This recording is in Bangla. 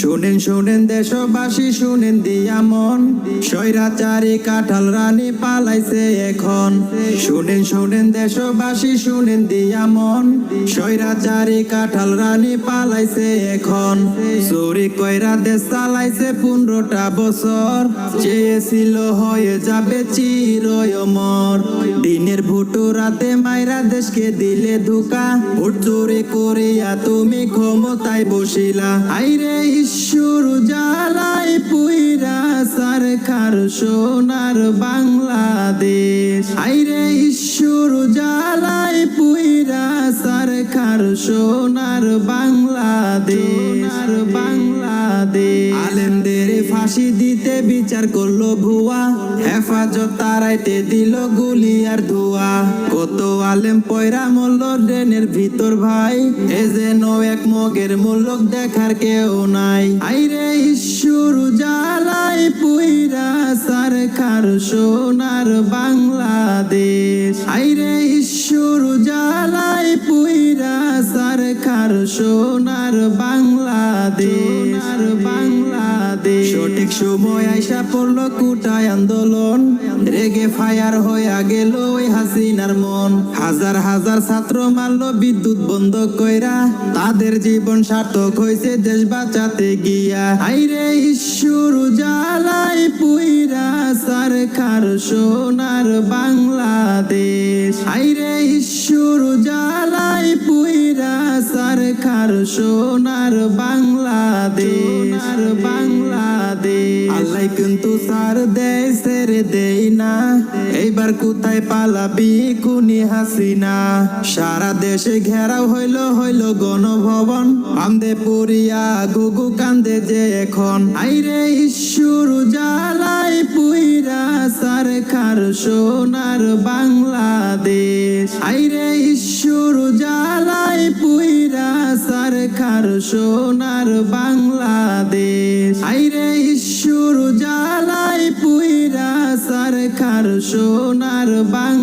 শুনেন শুনেন দেশবাসী, শুনেন দিয়া মন। স্বৈরাচারী কাঁঠাল রানী পালাইছে এখন। শুনেন শুনেন দেশবাসী, শুনেন দিয়া মন। স্বৈরাচারী কাঁঠাল রানী পালাইছে এখন। চুরি কইরা দেশ চালাইছে পনেরোটা বছর। চেয়েছিল হয়ে যাবে চিরমর দিনের ভুটু রাতে মাইরা দেশকে দিলে ধোকা। ভোট চুরি করিয়া তুমি ক্ষমতায় বসিলা। আইরে ঈশ্বর জালাই পুইরা সরকার সোনার বাংলাদেশ। আইরে ঈশ্বর জালাই পুইরা সরকার সোনার বাংলাদেশ। বাংলাদেশ। আলেমদের ফাঁসি দিতে বিচার করল ভুয়া। হেফাজত তারাইতে দিল গুলি আর ধোয়া। কত আলেম পয়রা মূল্য ড্রেনের ভিতর ভাই। এ যেন এক মগের মূল্য দেখার কেউ নাই। আইরে ঈশ্বর জ্বালাই পুইরা সরকার সোনার বাংলাদেশ। আইরে ঈশ্বর জ্বালাই পুইরা সরকার সোনার বাংলাদেশ। আর বাংলাদেশ। সঠিক সময় আইসা পড়ল কুটায় আন্দোলন। রেগে ফায়ার হইয়া গেল ওই হাসিনার মন। হাজার হাজার ছাত্র মারলো বিদ্যুৎ বন্ধ কইরা। তাদের জীবন সার্থক হয়েছে দেশ বাঁচাতে গিয়া। আইরে ঈশ্বর পুইরা সরকার সোনার বাংলাদেশ? আইরে ঈশ্বর জ্বালাই পুইরা সরকার সোনার বাংলাদেশ। বাংলাদেশ। আল্লাহ কিন্তু সার দেয় সেরে দেই না। এইবার কোথায় পালাবি কুনি হাসিনা? সারা দেশে ঘেরাও হইল হইল গণভবন। আমদে পুরিয়া, গুগু কান্দে যে এখন। আইরে ঈশ্বর সরকার সোনার বাংলাদেশ। আইরে ঈশ্বর জালাই পুইরা সরকার সোনার বাংলাদেশ। আইরে ঈশ্বর জালাই পুইরা সরকার সোনার বাংলাদেশ।